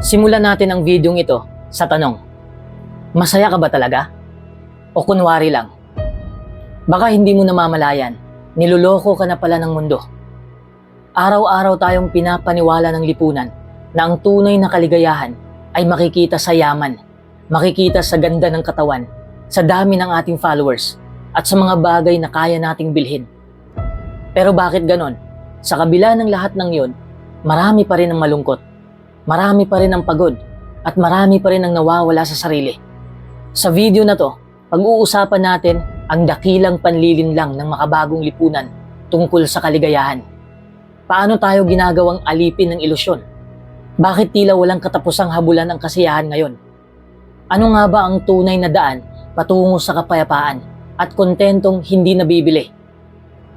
Simulan natin ang videong ito sa tanong. Masaya ka ba talaga? O kunwari lang? Baka hindi mo namamalayan, niloloko ka na pala ng mundo. Araw-araw tayong pinapaniwala ng lipunan na ang tunay na kaligayahan ay makikita sa yaman, makikita sa ganda ng katawan, sa dami ng ating followers, at sa mga bagay na kaya nating bilhin. Pero bakit ganon? Sa kabila ng lahat ng yon, marami pa rin ang malungkot, marami pa rin ang pagod, at marami pa rin ang nawawala sa sarili. Sa video na to, pag-uusapan natin ang dakilang panlilinlang ng makabagong lipunan tungkol sa kaligayahan. Paano tayo ginagawang alipin ng ilusyon? Bakit tila walang katapusang habulan ang kasiyahan ngayon? Ano nga ba ang tunay na daan patungo sa kapayapaan at kontentong hindi nabibili?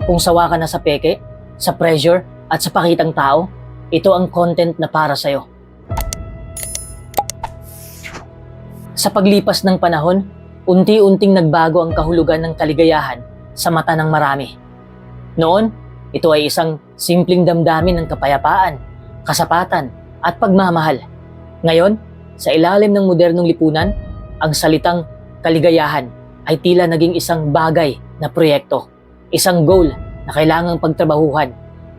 Kung sawa ka na sa peke, sa pressure at sa pakitang tao, ito ang content na para sa'yo. Sa paglipas ng panahon, unti-unting nagbago ang kahulugan ng kaligayahan sa mata ng marami. Noon, ito ay isang simpleng damdamin ng kapayapaan, kasapatan, at pagmamahal. Ngayon, sa ilalim ng modernong lipunan, ang salitang kaligayahan ay tila naging isang bagay na proyekto, isang goal na kailangang pagtrabahuhan,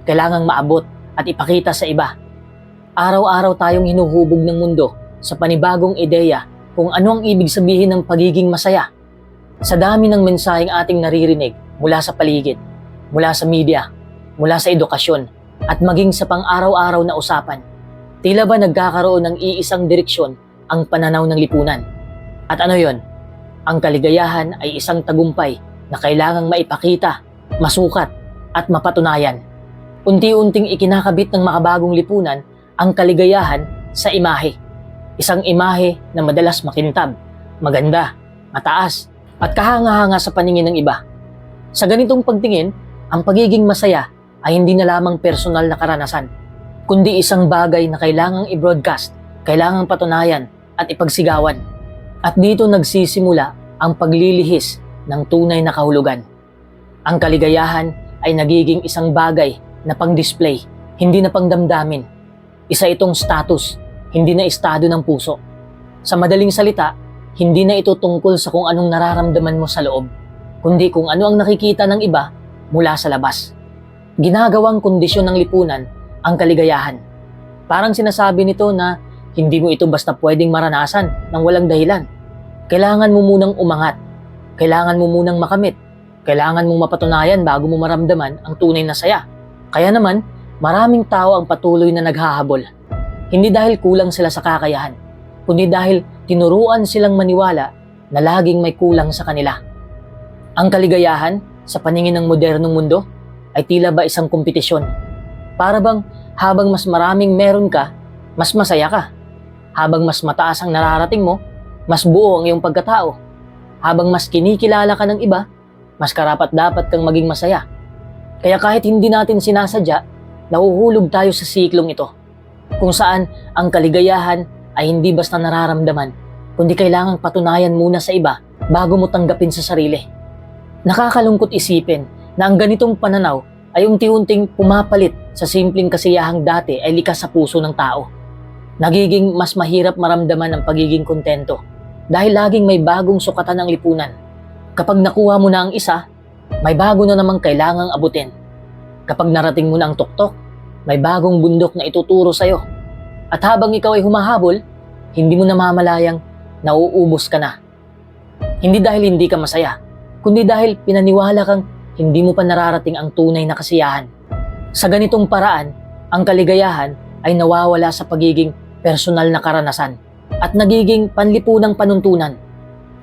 kailangang maabot at ipakita sa iba. Araw-araw tayong hinuhubog ng mundo sa panibagong ideya kung ano ang ibig sabihin ng pagiging masaya. Sa dami ng mensaheng ating naririnig mula sa paligid, mula sa media, mula sa edukasyon, at maging sa pang-araw-araw na usapan, tila ba nagkakaroon ng iisang direksyon ang pananaw ng lipunan? At ano yon? Ang kaligayahan ay isang tagumpay na kailangang maipakita, masukat, at mapatunayan. Unti-unting ikinakabit ng makabagong lipunan ang kaligayahan sa imahe. Isang imahe na madalas makintab, maganda, mataas, at kahanga-hanga sa paningin ng iba. Sa ganitong pagtingin, ang pagiging masaya ay hindi na lamang personal na karanasan, kundi isang bagay na kailangang i-broadcast, kailangang patunayan at ipagsigawan. At dito nagsisimula ang paglilihis ng tunay na kahulugan. Ang kaligayahan ay nagiging isang bagay na pang-display, hindi na pangdamdamin. Isa itong status, hindi na estado ng puso. Sa madaling salita, hindi na ito tungkol sa kung anong nararamdaman mo sa loob, kundi kung ano ang nakikita ng iba mula sa labas. Ginagawang kondisyon ng lipunan ang kaligayahan. Parang sinasabi nito na hindi mo ito basta pwedeng maranasan ng walang dahilan. Kailangan mo munang umangat. Kailangan mo munang makamit. Kailangan mong mapatunayan bago mo maramdaman ang tunay na saya. Kaya naman, maraming tao ang patuloy na naghahabol. Hindi dahil kulang sila sa kakayahan, kundi dahil tinuruan silang maniwala na laging may kulang sa kanila. Ang kaligayahan sa paningin ng modernong mundo ay tila ba isang kompetisyon. Para bang habang mas maraming meron ka, mas masaya ka. Habang mas mataas ang nararating mo, mas buo ang iyong pagkatao. Habang mas kinikilala ka ng iba, mas karapat dapat kang maging masaya. Kaya kahit hindi natin sinasadya, nahuhulog tayo sa siklong ito. Kung saan ang kaligayahan ay hindi basta nararamdaman, kundi kailangang patunayan muna sa iba bago mo tanggapin sa sarili. Nakakalungkot isipin na ang ganitong pananaw ay unti-unting pumapalit sa simpleng kasiyahang dati ay likas sa puso ng tao. Nagiging mas mahirap maramdaman ang pagiging kontento dahil laging may bagong sukatan ng lipunan. Kapag nakuha mo na ang isa, may bago na namang kailangang abutin. Kapag narating mo na ang tuktok, may bagong bundok na ituturo sa'yo. At habang ikaw ay humahabol, hindi mo namamalayang nauubos ka na. Hindi dahil hindi ka masaya, kundi dahil pinaniwala kang hindi mo pa nararating ang tunay na kasiyahan. Sa ganitong paraan, ang kaligayahan ay nawawala sa pagiging personal na karanasan at nagiging panlipunang panuntunan.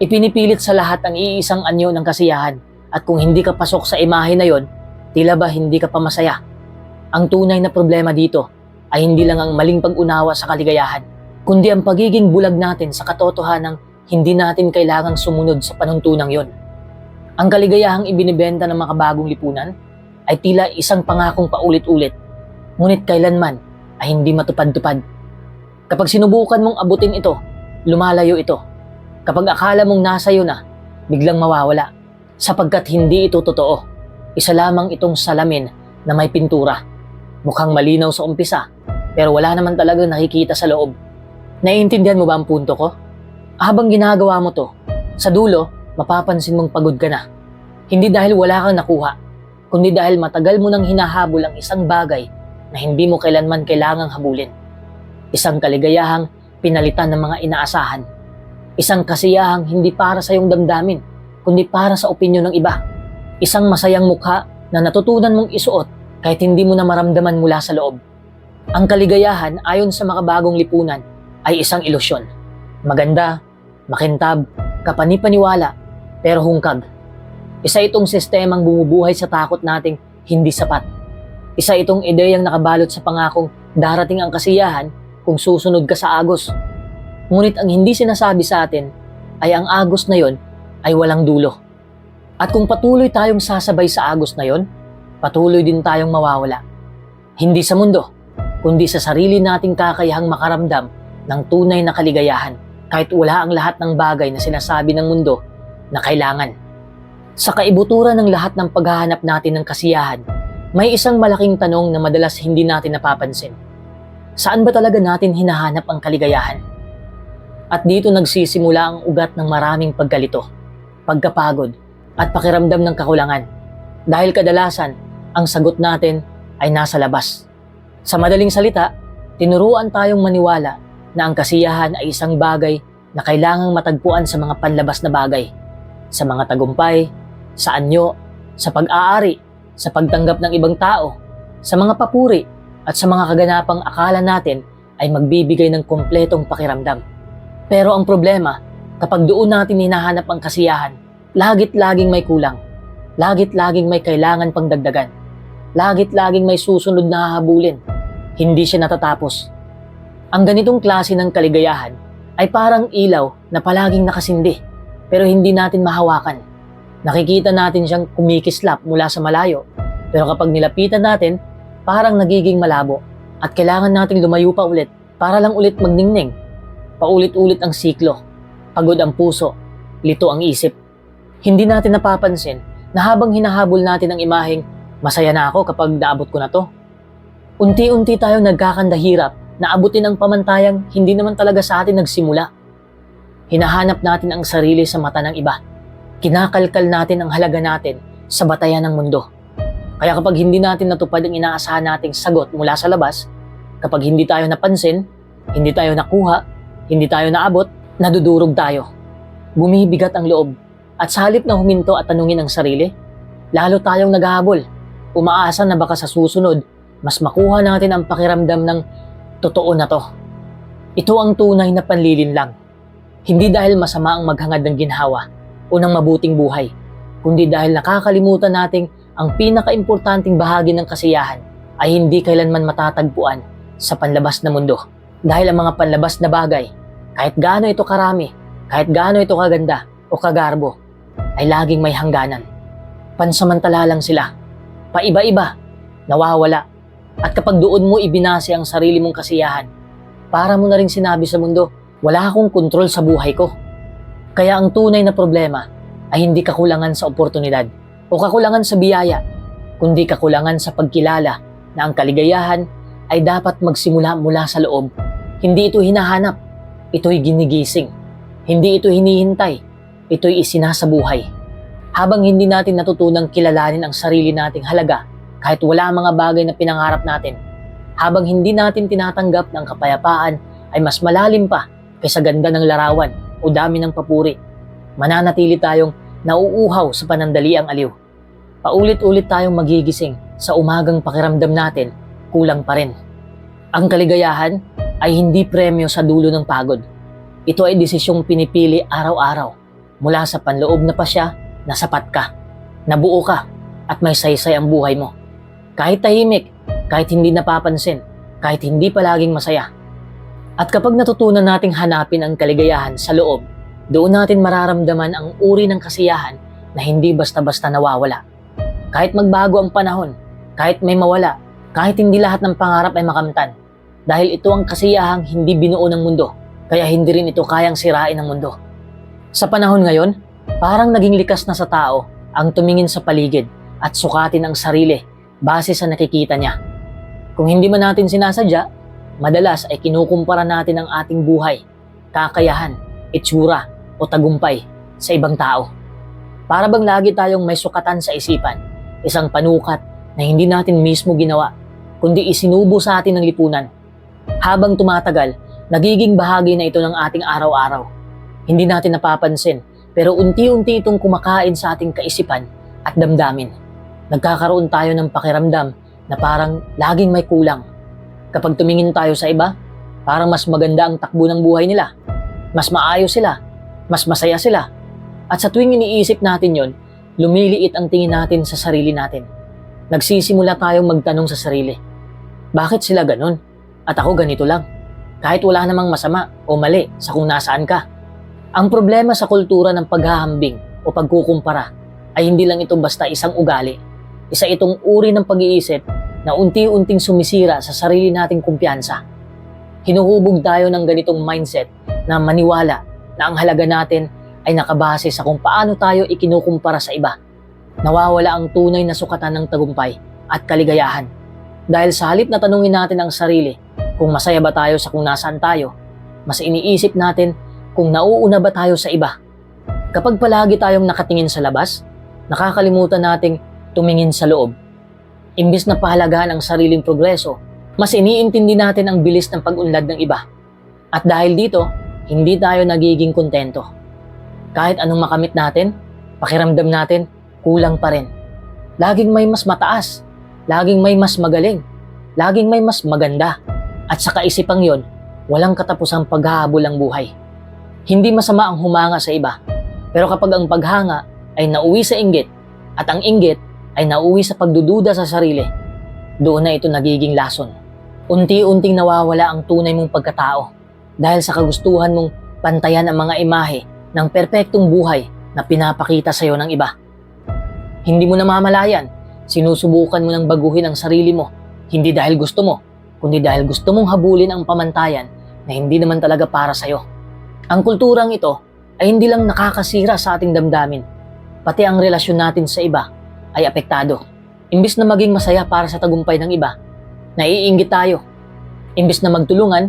Ipinipilit sa lahat ang iisang anyo ng kasiyahan at kung hindi ka pasok sa imahe na yon, tila ba hindi ka pa masaya. Ang tunay na problema dito ay hindi lang ang maling pag-unawa sa kaligayahan, kundi ang pagiging bulag natin sa katotohanang hindi natin kailangang sumunod sa panuntunang yon. Ang kaligayahang ibinibenta ng makabagong lipunan ay tila isang pangakong paulit-ulit, ngunit kailanman ay hindi matupad-tupad. Kapag sinubukan mong abutin ito, lumalayo ito. Kapag akala mong nasa iyo na, biglang mawawala. Sapagkat hindi ito totoo. Isa lamang itong salamin na may pintura. Mukhang malinaw sa umpisa, pero wala naman talagang nakikita sa loob. Naiintindihan mo ba ang punto ko? Habang ginagawa mo to, sa dulo, mapapansin mong pagod ka na. Hindi dahil wala kang nakuha, kundi dahil matagal mo nang hinahabol ang isang bagay na hindi mo kailanman kailangang habulin. Isang kaligayahang pinalitan ng mga inaasahan. Isang kasiyahang hindi para sa iyong damdamin, kundi para sa opinyon ng iba. Isang masayang mukha na natutunan mong isuot kahit hindi mo na maramdaman mula sa loob. Ang kaligayahan ayon sa makabagong lipunan ay isang ilusyon. Maganda, makintab, kapanipaniwala, pero hungkag. Isa itong sistemang bumubuhay sa takot nating hindi sapat. Isa itong ideyang nakabalot sa pangakong darating ang kasiyahan kung susunod ka sa agos. Ngunit ang hindi sinasabi sa atin ay ang agos na yon ay walang dulo. At kung patuloy tayong sasabay sa agos na yon, patuloy din tayong mawawala. Hindi sa mundo, kundi sa sarili nating kakayahang makaramdam ng tunay na kaligayahan kahit wala ang lahat ng bagay na sinasabi ng mundo na kailangan. Sa kaibuturan ng lahat ng paghahanap natin ng kasiyahan, may isang malaking tanong na madalas hindi natin napapansin. Saan ba talaga natin hinahanap ang kaligayahan? At dito nagsisimula ang ugat ng maraming pagkalito, pagkapagod, at pakiramdam ng kakulangan. Dahil kadalasan, ang sagot natin ay nasa labas. Sa madaling salita, tinuruan tayong maniwala na ang kasiyahan ay isang bagay na kailangang matagpuan sa mga panlabas na bagay. Sa mga tagumpay, sa anyo, sa pag-aari, sa pagtanggap ng ibang tao, sa mga papuri, at sa mga kaganapang akala natin ay magbibigay ng kompletong pakiramdam. Pero ang problema, kapag doon natin hinahanap ang kasiyahan, lagit laging may kulang. Lagit laging may kailangan pang dagdagan. Lagit laging may susunod na hahabulin. Hindi siya natatapos. Ang ganitong klase ng kaligayahan ay parang ilaw na palaging nakasindi pero hindi natin mahawakan. Nakikita natin siyang kumikislap mula sa malayo pero kapag nilapitan natin, parang nagiging malabo at kailangan nating lumayo pa ulit para lang ulit magningning. Paulit-ulit ang siklo. Pagod ang puso, lito ang isip. Hindi natin napapansin na habang hinahabol natin ang imaheng masaya na ako kapag naabot ko na to. Unti-unti tayong nagkakandahirap na abutin ang pamantayang hindi naman talaga sa atin nagsimula. Hinahanap natin ang sarili sa mata ng iba. Kinakalkal natin ang halaga natin sa batayan ng mundo. Kaya kapag hindi natin natupad ang inaasahan nating sagot mula sa labas, kapag hindi tayo napansin, hindi tayo nakuha, hindi tayo naabot, nadudurog tayo. Bumibigat ang loob at sa halip na huminto at tanungin ang sarili, lalo tayong naghahabol. Umaasa na baka sa susunod, mas makuha natin ang pakiramdam ng totoo na to. Ito ang tunay na panlilin lang. Hindi dahil masama ang maghangad ng ginhawa o ng mabuting buhay, kundi dahil nakakalimutan nating ang pinakaimportanting bahagi ng kasiyahan ay hindi kailanman matatagpuan sa panlabas na mundo. Dahil ang mga panlabas na bagay, kahit gaano ito karami, kahit gaano ito kaganda o kagarbo, ay laging may hangganan. Pansamantala lang sila. Paiba-iba, nawawala. At kapag doon mo ibinase ang sarili mong kasiyahan, para mo na rin sinabi sa mundo, wala akong kontrol sa buhay ko. Kaya ang tunay na problema ay hindi kakulangan sa oportunidad o kakulangan sa biyaya, kundi kakulangan sa pagkilala na ang kaligayahan ay dapat magsimula mula sa loob. Hindi ito hinahanap, ito'y ginigising. Hindi ito hinihintay, ito'y isinasabuhay. Habang hindi natin natutunang kilalanin ang sarili nating halaga kahit wala mga bagay na pinangarap natin, habang hindi natin tinatanggap ng kapayapaan ay mas malalim pa kaysa ganda ng larawan o dami ng papuri. Mananatili tayong nauuhaw sa panandaliang aliw. Paulit-ulit tayong magigising sa umagang pakiramdam natin, kulang pa rin. Ang kaligayahan ay hindi premyo sa dulo ng pagod. Ito ay desisyong pinipili araw-araw mula sa panloob na pasya na sapat ka, nabuo ka, at may saysay ang buhay mo. Kahit tahimik, kahit hindi napapansin, kahit hindi palaging masaya. At kapag natutunan nating hanapin ang kaligayahan sa loob, doon natin mararamdaman ang uri ng kasiyahan na hindi basta-basta nawawala. Kahit magbago ang panahon, kahit may mawala, kahit hindi lahat ng pangarap ay makamtan. Dahil ito ang kasiyahang hindi binuo ng mundo, kaya hindi rin ito kayang sirain ng mundo. Sa panahon ngayon, parang naging likas na sa tao ang tumingin sa paligid at sukatin ang sarili base sa nakikita niya. Kung hindi man natin sinasadya, madalas ay kinukumpara natin ang ating buhay, kakayahan, itsura o tagumpay sa ibang tao. Para bang lagi tayong may sukatan sa isipan, isang panukat na hindi natin mismo ginawa, kundi isinubo sa atin ng lipunan. Habang tumatagal, nagiging bahagi na ito ng ating araw-araw. Hindi natin napapansin, pero unti-unti itong kumakain sa ating kaisipan at damdamin. Nagkakaroon tayo ng pakiramdam na parang laging may kulang. Kapag tumingin tayo sa iba, parang mas maganda ang takbo ng buhay nila. Mas maayos sila, mas masaya sila. At sa tuwing iniisip natin yon, lumiliit ang tingin natin sa sarili natin. Nagsisimula tayong magtanong sa sarili, bakit sila ganun? At ako ganito lang. Kahit wala namang masama o mali sa kung nasaan ka. Ang problema sa kultura ng paghahambing o pagkukumpara ay hindi lang ito basta isang ugali. Isa itong uri ng pag-iisip na unti-unting sumisira sa sarili nating kumpiyansa. Hinuhubog tayo ng ganitong mindset na maniwala na ang halaga natin ay nakabase sa kung paano tayo ikinukumpara sa iba. Nawawala ang tunay na sukatan ng tagumpay at kaligayahan. Dahil sa halip na tanungin natin ang sarili kung masaya ba tayo sa kung nasaan tayo, mas iniisip natin kung nauuna ba tayo sa iba. Kapag palagi tayong nakatingin sa labas, nakakalimutan nating tumingin sa loob. Imbis na pahalagaan ang sariling progreso, mas iniintindi natin ang bilis ng pag-unlad ng iba. At dahil dito, hindi tayo nagiging kontento. Kahit anong makamit natin, pakiramdam natin, kulang pa rin. Laging may mas mataas, laging may mas magaling, laging may mas maganda. At sa kaisipang yon, walang katapusang paghahabol ang buhay. Hindi masama ang humanga sa iba, pero kapag ang paghanga ay nauwi sa inggit at ang inggit ay nauwi sa pagdududa sa sarili, doon na ito nagiging lason. Unti-unting nawawala ang tunay mong pagkatao dahil sa kagustuhan mong pantayan ang mga imahe ng perpektong buhay na pinapakita sa iyo ng iba. Hindi mo namamalayan, sinusubukan mo ng baguhin ang sarili mo, hindi dahil gusto mo, kundi dahil gusto mong habulin ang pamantayan na hindi naman talaga para sa iyo. Ang kulturang ito ay hindi lang nakakasira sa ating damdamin, pati ang relasyon natin sa iba ay apektado. Imbis na maging masaya para sa tagumpay ng iba, naiinggit tayo. Imbis na magtulungan,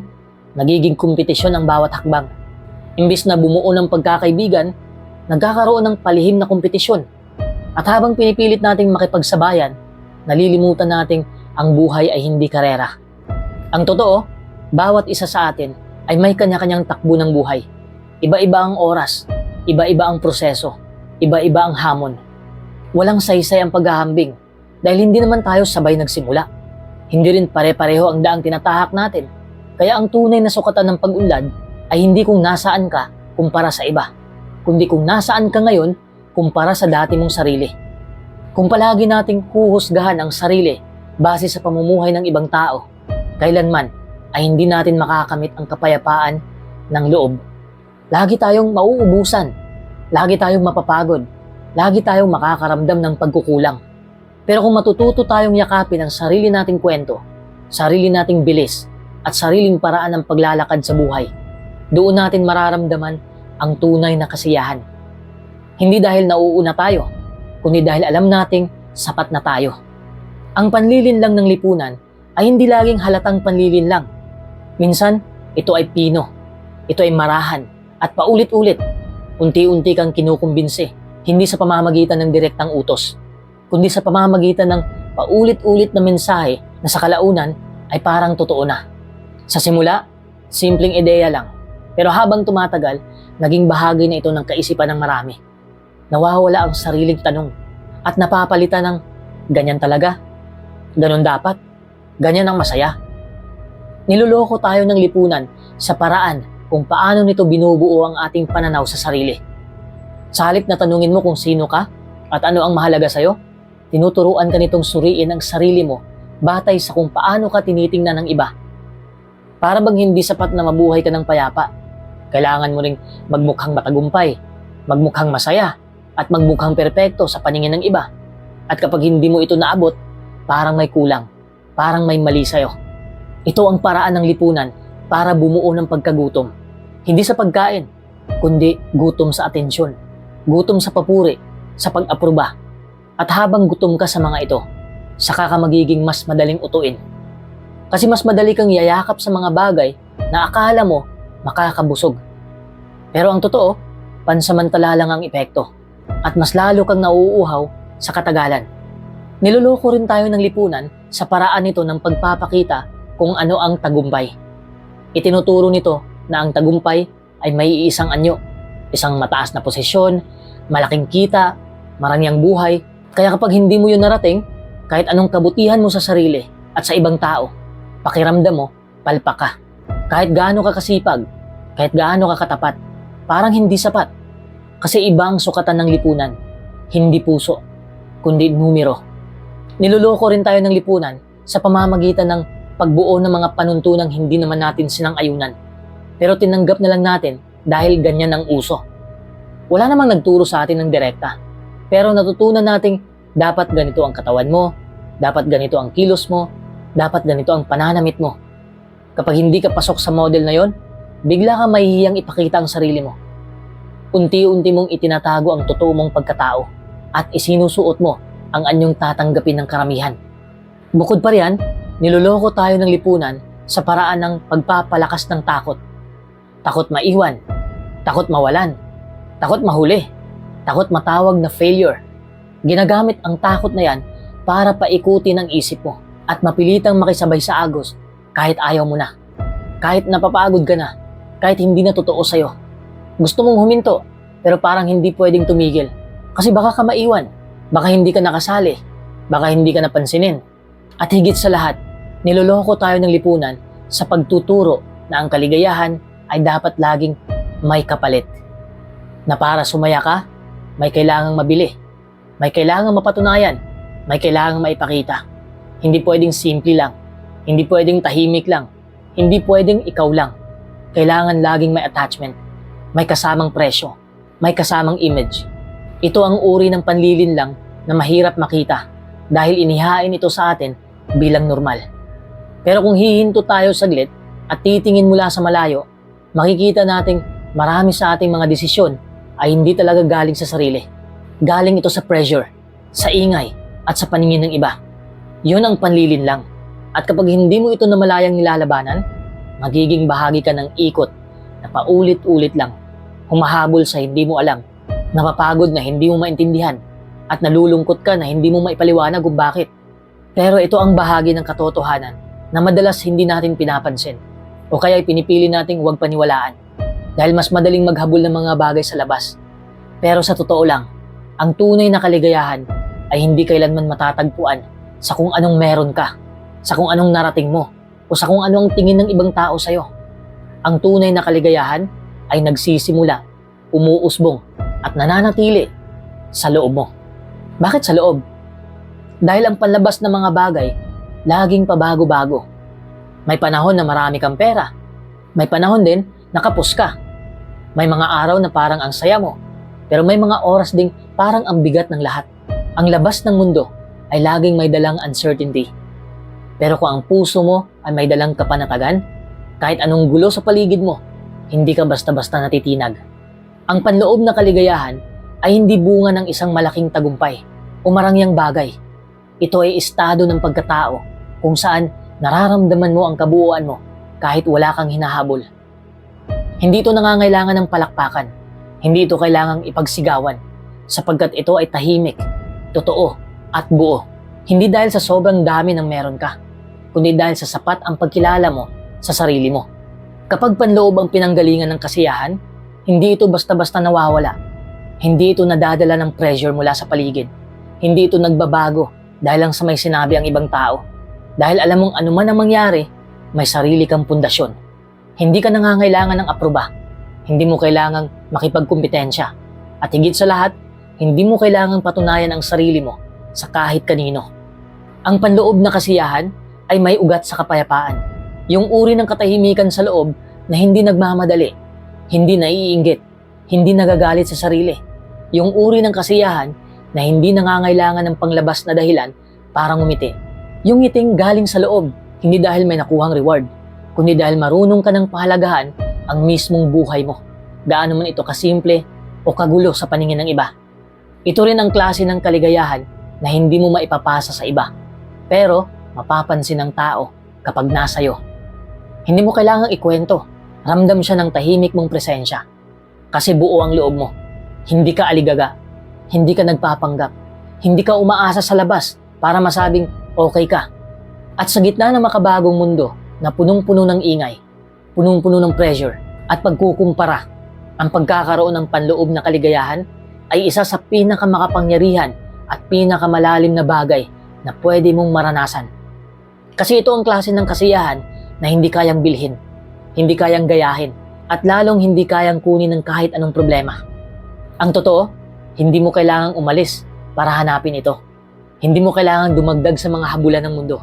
nagiging kompetisyon ang bawat hakbang. Imbis na bumuo ng pagkakaibigan, nagkakaroon ng palihim na kompetisyon. At habang pinipilit nating makipagsabayan, nalilimutan nating ang buhay ay hindi karera. Ang totoo, bawat isa sa atin ay may kanya-kanyang takbo ng buhay. Iba-iba ang oras, iba-iba ang proseso, iba-iba ang hamon. Walang saysay ang paghahambing dahil hindi naman tayo sabay nagsimula. Hindi rin pare-pareho ang daang tinatahak natin. Kaya ang tunay na sukatan ng pag-unlad ay hindi kung nasaan ka kumpara sa iba, kundi kung nasaan ka ngayon kumpara sa dati mong sarili. Kung palagi nating huhusgahan ang sarili base sa pamumuhay ng ibang tao, kailanman ay hindi natin makakamit ang kapayapaan ng loob. Lagi tayong mauubusan, lagi tayong mapapagod, lagi tayong makakaramdam ng pagkukulang. Pero kung matututo tayong yakapin ang sarili nating kwento, sarili nating bilis, at sariling paraan ng paglalakad sa buhay, doon natin mararamdaman ang tunay na kasiyahan. Hindi dahil nauuna tayo, kundi dahil alam nating sapat na tayo. Ang panlilin lang ng lipunan ay hindi laging halatang panlilin lang. Minsan, ito ay pino, ito ay marahan, at paulit-ulit, unti-unti kang kinukumbinsi, hindi sa pamamagitan ng direktang utos, kundi sa pamamagitan ng paulit-ulit na mensahe na sa kalaunan ay parang totoo na. Sa simula, simpleng ideya lang, pero habang tumatagal, naging bahagi na ito ng kaisipan ng marami. Nawawala ang sariling tanong at napapalitan ng ganyan talaga, ganon dapat, ganyan ang masaya. Niloloko tayo ng lipunan sa paraan kung paano nito binubuo ang ating pananaw sa sarili. Sa halip na tanungin mo kung sino ka at ano ang mahalaga sa'yo, tinuturuan ka nitong suriin ang sarili mo batay sa kung paano ka tinitingnan ng iba. Para bang hindi sapat na mabuhay ka ng payapa, kailangan mo ring magmukhang matagumpay, magmukhang masaya, at magmukhang perpekto sa paningin ng iba. At kapag hindi mo ito naabot, parang may kulang, parang may mali sa'yo. Ito ang paraan ng lipunan para bumuo ng pagkagutom. Hindi sa pagkain, kundi gutom sa atensyon, gutom sa papuri, sa pag-aproba. At habang gutom ka sa mga ito, saka ka magiging mas madaling utuin. Kasi mas madali kang yayakap sa mga bagay na akala mo makakabusog. Pero ang totoo, pansamantala lang ang epekto at mas lalo kang nauuhaw sa katagalan. Niloloko rin tayo ng lipunan sa paraan nito ng pagpapakita kung ano ang tagumpay. Itinuturo nito na ang tagumpay ay may isang anyo, isang mataas na posisyon, malaking kita, marangyang buhay. Kaya kapag hindi mo yun narating, kahit anong kabutihan mo sa sarili at sa ibang tao, pakiramdam mo, palpak ka. Kahit gaano ka kasipag, kahit gaano ka katapat, parang hindi sapat. Kasi iba ang sukatan ng lipunan, hindi puso, kundi numero. Niloloko rin tayo ng lipunan sa pamamagitan ng pagbuo ng mga panuntunang hindi naman natin sinang-ayunan. Pero tinanggap na lang natin dahil ganyan ang uso. Wala namang nagturo sa atin ng direkta. Pero natutunan nating dapat ganito ang katawan mo, dapat ganito ang kilos mo, dapat ganito ang pananamit mo. Kapag hindi ka pasok sa model na yon, bigla ka mahihiyang ipakita ang sarili mo. Unti-unti mong itinatago ang totoo mong pagkatao at isinusuot mo ang anyong tatanggapin ng karamihan. Bukod pa riyan, niloloko tayo ng lipunan sa paraan ng pagpapalakas ng takot. Takot maiwan, takot mawalan, takot mahuli, takot matawag na failure. Ginagamit ang takot na yan para paikutin ang isip mo at mapilitang makisabay sa agos kahit ayaw mo na. Kahit napapagod ka na, kahit hindi na totoo sa'yo. Gusto mong huminto, pero parang hindi pwedeng tumigil. Kasi baka ka maiwan, baka hindi ka nakasali, baka hindi ka napansinin. At higit sa lahat, niloloko tayo ng lipunan sa pagtuturo na ang kaligayahan ay dapat laging may kapalit. Na para sumaya ka, may kailangang mabili. May kailangang mapatunayan. May kailangang maipakita. Hindi pwedeng simple lang. Hindi pwedeng tahimik lang. Hindi pwedeng ikaw lang. Kailangan laging may attachment. May kasamang presyo. May kasamang image. Ito ang uri ng panlilin lang na mahirap makita dahil inihain ito sa atin bilang normal. Pero kung hihinto tayo saglit at titingin mula sa malayo, makikita nating marami sa ating mga desisyon ay hindi talaga galing sa sarili. Galing ito sa pressure, sa ingay, at sa paningin ng iba. Yun ang panlilin lang. At kapag hindi mo ito namalayang nilalabanan, magiging bahagi ka ng ikot na paulit-ulit lang. Humahabol sa hindi mo alam, napapagod na hindi mo maintindihan, at nalulungkot ka na hindi mo maipaliwanag kung bakit. Pero ito ang bahagi ng katotohanan na madalas hindi natin pinapansin o kaya pinipili nating huwag paniwalaan dahil mas madaling maghabol ng mga bagay sa labas. Pero sa totoo lang, ang tunay na kaligayahan ay hindi kailanman matatagpuan sa kung anong meron ka, sa kung anong narating mo, o sa kung ano ang tingin ng ibang tao sa'yo. Ang tunay na kaligayahan ay nagsisimula, umuusbong, at nananatili sa loob mo. Bakit sa loob? Dahil ang panlabas ng mga bagay, laging pabago-bago. May panahon na marami kang pera. May panahon din na kapos ka. May mga araw na parang ang saya mo. Pero may mga oras ding parang ang bigat ng lahat. Ang labas ng mundo ay laging may dalang uncertainty. Pero kung ang puso mo ay may dalang kapanatagan, kahit anong gulo sa paligid mo, hindi ka basta-basta natitinag. Ang panloob na kaligayahan ay hindi bunga ng isang malaking tagumpay o marangyang bagay. Ito ay estado ng pagkatao kung saan nararamdaman mo ang kabuuan mo kahit wala kang hinahabol. Hindi ito nangangailangan ng palakpakan. Hindi ito kailangang ipagsigawan sapagkat ito ay tahimik, totoo at buo. Hindi dahil sa sobrang dami ng meron ka, kundi dahil sa sapat ang pagkilala mo sa sarili mo. Kapag panloob ang pinanggalingan ng kasiyahan, hindi ito basta-basta nawawala. Hindi ito nadadala ng pressure mula sa paligid. Hindi ito nagbabago dahil lang sa may sinabi ang ibang tao. Dahil alam mong anuman ang mangyari, may sarili kang pundasyon. Hindi ka nangangailangan ng aproba. Hindi mo kailangang makipagkumpetensya. At higit sa lahat, hindi mo kailangang patunayan ang sarili mo sa kahit kanino. Ang panloob na kasiyahan ay may ugat sa kapayapaan. Yung uri ng katahimikan sa loob na hindi nagmamadali, hindi naiinggit, hindi nagagalit sa sarili. Yung uri ng kasiyahan na hindi nangangailangan ng panglabas na dahilan para ngumiti. Yung ngiting galing sa loob, hindi dahil may nakuhang reward, kundi dahil marunong ka ng pahalagahan ang mismong buhay mo. Gaano man ito kasimple o kagulo sa paningin ng iba. Ito rin ang klase ng kaligayahan na hindi mo maipapasa sa iba. Pero mapapansin ng tao kapag nasayo. Hindi mo kailangang ikwento. Ramdam siya ng tahimik mong presensya. Kasi buo ang loob mo. Hindi ka aligaga. Hindi ka nagpapanggap. Hindi ka umaasa sa labas para masabing okay ka. At sa gitna ng makabagong mundo na punong-puno ng ingay, punong-puno ng pressure at pagkukumpara, ang pagkakaroon ng panloob na kaligayahan ay isa sa pinakamakapangyarihan at pinakamalalim na bagay na pwede mong maranasan. Kasi ito ang klase ng kasiyahan na hindi kayang bilhin, hindi kayang gayahin, at lalong hindi kayang kunin ng kahit anong problema. Ang totoo, hindi mo kailangang umalis para hanapin ito. Hindi mo kailangang dumagdag sa mga habulan ng mundo.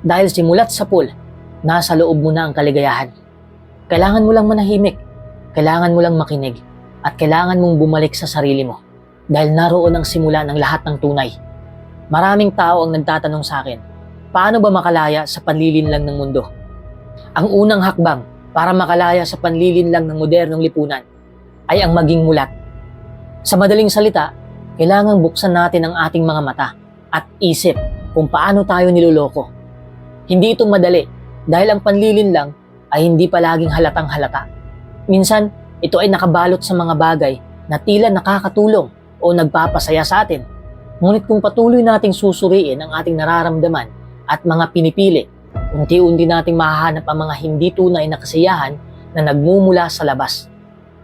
Dahil simulat sa pool, nasa loob mo na ang kaligayahan. Kailangan mo lang manahimik, kailangan mo lang makinig, at kailangan mong bumalik sa sarili mo. Dahil naroon ang simula ng lahat ng tunay. Maraming tao ang nagtatanong sa akin, paano ba makalaya sa panlilin lang ng mundo? Ang unang hakbang para makalaya sa panlilin lang ng modernong lipunan ay ang maging mulat. Sa madaling salita, kailangan buksan natin ang ating mga mata at isip kung paano tayo niloloko. Hindi ito madali dahil ang panlilin lang ay hindi palaging halatang halata. Minsan, ito ay nakabalot sa mga bagay na tila nakakatulong o nagpapasaya sa atin. Ngunit kung patuloy nating susuriin ang ating nararamdaman at mga pinipili, unti-unti nating mahahanap ang mga hindi tunay na kasiyahan na nagmumula sa labas.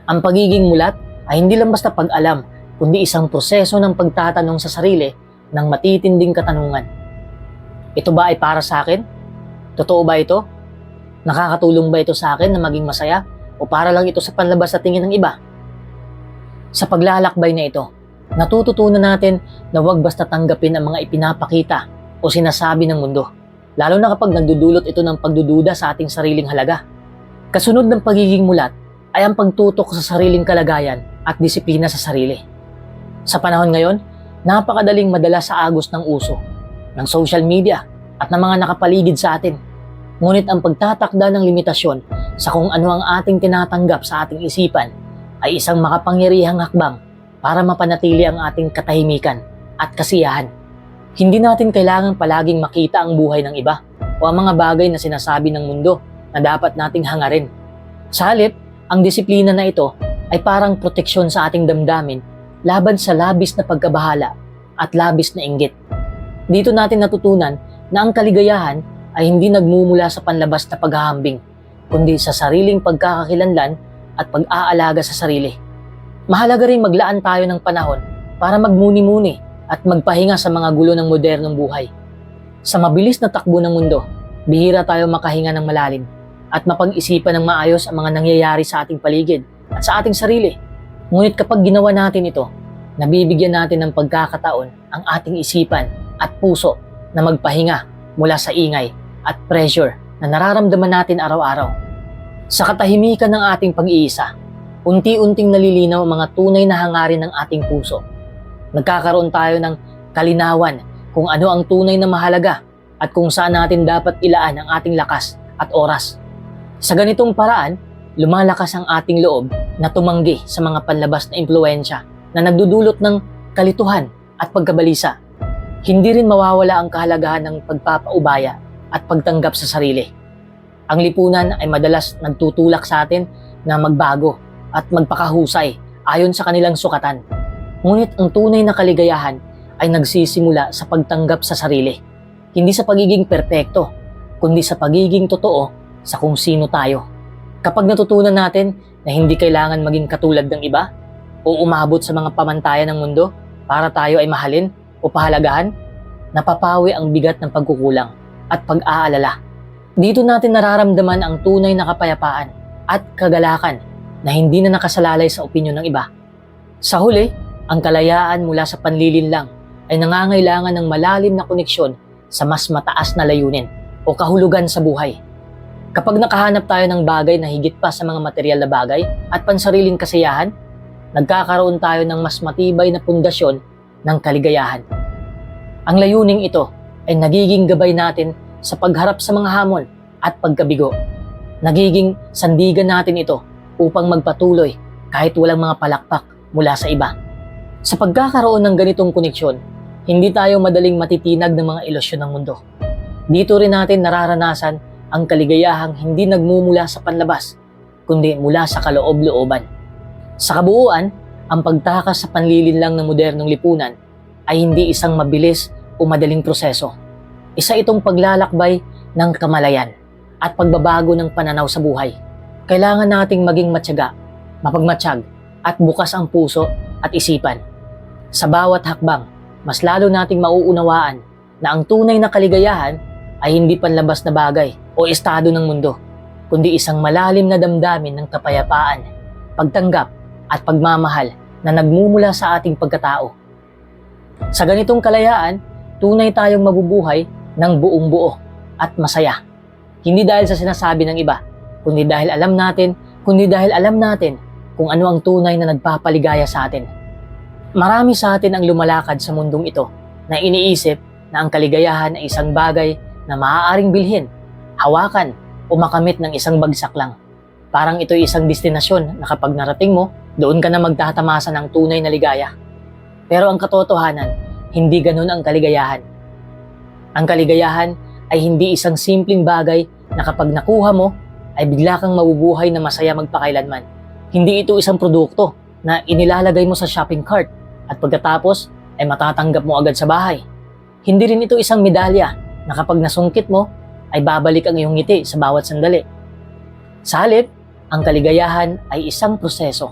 Ang pagiging mulat ay hindi lang basta pag-alam, kundi isang proseso ng pagtatanong sa sarili ng matitinding katanungan. Ito ba ay para sa akin? Totoo ba ito? Nakakatulong ba ito sa akin na maging masaya? O para lang ito sa panlabas sa tingin ng iba? Sa paglalakbay na ito, natututunan natin na huwag basta tanggapin ang mga ipinapakita o sinasabi ng mundo. Lalo na kapag nagdudulot ito ng pagdududa sa ating sariling halaga. Kasunod ng pagiging mulat ay ang pagtutok sa sariling kalagayan at disiplina sa sarili. Sa panahon ngayon, napakadaling madala sa agos ng uso, ng social media at ng mga nakapaligid sa atin. Ngunit ang pagtatakda ng limitasyon sa kung ano ang ating tinatanggap sa ating isipan ay isang makapangyarihang hakbang para mapanatili ang ating katahimikan at kasiyahan. Hindi natin kailangan palaging makita ang buhay ng iba o ang mga bagay na sinasabi ng mundo na dapat nating hangarin. Sa halip, ang disiplina na ito ay parang proteksyon sa ating damdamin laban sa labis na pagkabahala at labis na inggit. Dito natin natutunan na ang kaligayahan ay hindi nagmumula sa panlabas na paghahambing, kundi sa sariling pagkakakilanlan at pag-aalaga sa sarili. Mahalaga rin maglaan tayo ng panahon para magmuni-muni at magpahinga sa mga gulo ng modernong buhay. Sa mabilis na takbo ng mundo, bihira tayo makahinga ng malalim at mapag-isipan ng maayos ang mga nangyayari sa ating paligid at sa ating sarili. Ngunit kapag ginawa natin ito, nabibigyan natin ng pagkakataon ang ating isipan at puso na magpahinga mula sa ingay at pressure na nararamdaman natin araw-araw. Sa katahimikan ng ating pag-iisa, unti-unting nalilinaw ang mga tunay na hangarin ng ating puso. Nagkakaroon tayo ng kalinawan kung ano ang tunay na mahalaga at kung saan natin dapat ilaan ang ating lakas at oras. Sa ganitong paraan, lumalakas ang ating loob na tumanggi sa mga panlabas na impluensya na nagdudulot ng kalituhan at pagkabalisa. Hindi rin mawawala ang kahalagahan ng pagpapaubaya at pagtanggap sa sarili. Ang lipunan ay madalas nagtutulak sa atin na magbago at magpakahusay ayon sa kanilang sukatan. Ngunit ang tunay na kaligayahan ay nagsisimula sa pagtanggap sa sarili. Hindi sa pagiging perpekto, kundi sa pagiging totoo sa kung sino tayo. Kapag natutunan natin na hindi kailangan maging katulad ng iba o umabot sa mga pamantayan ng mundo para tayo ay mahalin o pahalagahan, napapawi ang bigat ng pagkukulang at pag-aalala. Dito natin nararamdaman ang tunay na kapayapaan at kagalakan na hindi na nakasalalay sa opinyon ng iba. Sa huli, ang kalayaan mula sa panlilin lang ay nangangailangan ng malalim na koneksyon sa mas mataas na layunin o kahulugan sa buhay. Kapag nakahanap tayo ng bagay na higit pa sa mga material na bagay at pansariling kasiyahan, nagkakaroon tayo ng mas matibay na pundasyon ng kaligayahan. Ang layuning ito ay nagiging gabay natin sa pagharap sa mga hamon at pagkabigo. Nagiging sandigan natin ito upang magpatuloy kahit walang mga palakpak mula sa iba. Sa pagkakaroon ng ganitong koneksyon, hindi tayo madaling matitinag ng mga ilusyon ng mundo. Dito rin natin nararanasan ang kaligayahang hindi nagmumula sa panlabas, kundi mula sa kaloob-looban. Sa kabuuan, ang pagtakas sa panlilinlang ng modernong lipunan ay hindi isang mabilis o madaling proseso. Isa itong paglalakbay ng kamalayan at pagbabago ng pananaw sa buhay. Kailangan nating maging matyaga, mapagmatsyag at bukas ang puso at isipan. Sa bawat hakbang, mas lalo nating mauunawaan na ang tunay na kaligayahan ay hindi panlabas na bagay o estado ng mundo, kundi isang malalim na damdamin ng kapayapaan, pagtanggap at pagmamahal na nagmumula sa ating pagkatao. Sa ganitong kalayaan, tunay tayong mabubuhay ng buong buo at masaya. Hindi dahil sa sinasabi ng iba, kundi dahil alam natin, kundi dahil alam natin kung ano ang tunay na nagpapaligaya sa atin. Marami sa atin ang lumalakad sa mundong ito na iniisip na ang kaligayahan ay isang bagay na maaaring bilhin, hawakan o makamit ng isang bagsak lang. Parang ito ay isang destinasyon na kapag narating mo, doon ka na magtatamasa ng tunay na ligaya. Pero ang katotohanan, hindi ganun ang kaligayahan. Ang kaligayahan ay hindi isang simpleng bagay na kapag nakuha mo, ay bigla kang mabubuhay na masaya magpakailanman. Hindi ito isang produkto na inilalagay mo sa shopping cart at pagkatapos ay matatanggap mo agad sa bahay. Hindi rin ito isang medalya na kapag nasungkit mo ay babalik ang iyong ngiti sa bawat sandali. Sa halip, ang kaligayahan ay isang proseso,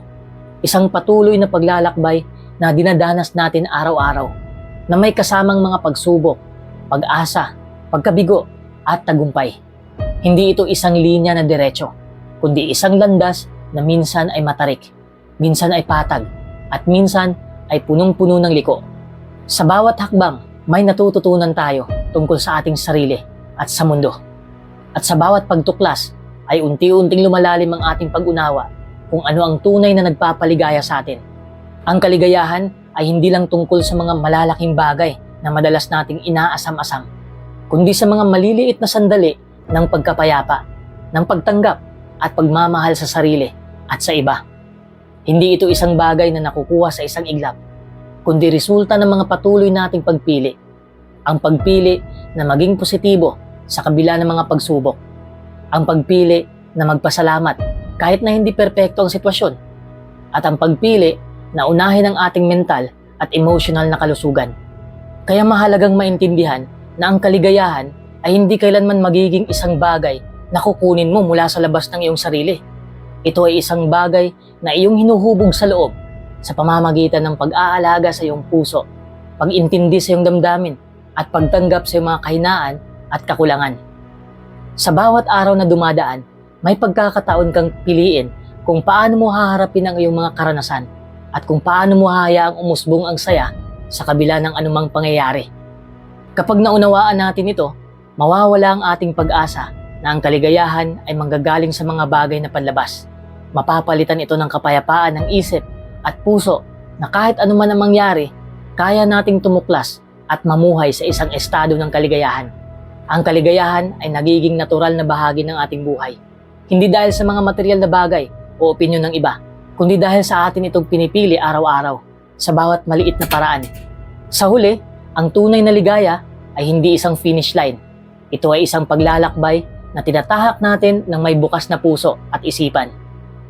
isang patuloy na paglalakbay na dinadanas natin araw-araw na may kasamang mga pagsubok, pag-asa, pagkabigo at tagumpay. Hindi ito isang linya na diretso, kundi isang landas na minsan ay matarik, minsan ay patag, at minsan ay punong-puno ng liko. Sa bawat hakbang, may natututunan tayo tungkol sa ating sarili at sa mundo. At sa bawat pagtuklas, ay unti-unting lumalalim ang ating pag-unawa kung ano ang tunay na nagpapaligaya sa atin. Ang kaligayahan ay hindi lang tungkol sa mga malalaking bagay na madalas nating inaasam-asam, kundi sa mga maliliit na sandali ng pagkapayapa, ng pagtanggap at pagmamahal sa sarili at sa iba. Hindi ito isang bagay na nakukuha sa isang iglap, kundi resulta ng mga patuloy nating pagpili. Ang pagpili na maging positibo sa kabila ng mga pagsubok. Ang pagpili na magpasalamat kahit na hindi perpekto ang sitwasyon. At ang pagpili na unahin ang ating mental at emotional na kalusugan. Kaya mahalagang maintindihan na ang kaligayahan ay hindi kailanman magiging isang bagay na kukunin mo mula sa labas ng iyong sarili. Ito ay isang bagay na iyong hinuhubog sa loob sa pamamagitan ng pag-aalaga sa iyong puso, pag-intindi sa iyong damdamin, at pagtanggap sa mga kahinaan at kakulangan. Sa bawat araw na dumadaan, may pagkakataon kang piliin kung paano mo haharapin ang iyong mga karanasan at kung paano mo hahayaang umusbong ang saya sa kabila ng anumang pangyayari. Kapag naunawaan natin ito, mawawala ang ating pag-asa na ang kaligayahan ay manggagaling sa mga bagay na panlabas. Mapapalitan ito ng kapayapaan ng isip at puso na kahit anuman ang mangyari, kaya nating tumuklas at mamuhay sa isang estado ng kaligayahan. Ang kaligayahan ay nagiging natural na bahagi ng ating buhay. Hindi dahil sa mga material na bagay o opinyon ng iba, kundi dahil sa atin itong pinipili araw-araw sa bawat maliit na paraan. Sa huli, ang tunay na ligaya ay hindi isang finish line. Ito ay isang paglalakbay na tinatahak natin ng may bukas na puso at isipan.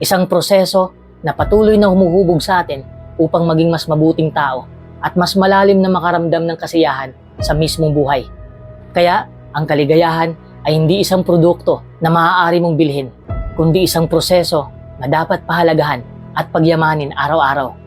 Isang proseso na patuloy na humuhubog sa atin upang maging mas mabuting tao at mas malalim na makaramdam ng kasiyahan sa mismong buhay. Kaya, ang kaligayahan ay hindi isang produkto na maaari mong bilhin, kundi isang proseso na dapat pahalagahan at pagyamanin araw-araw.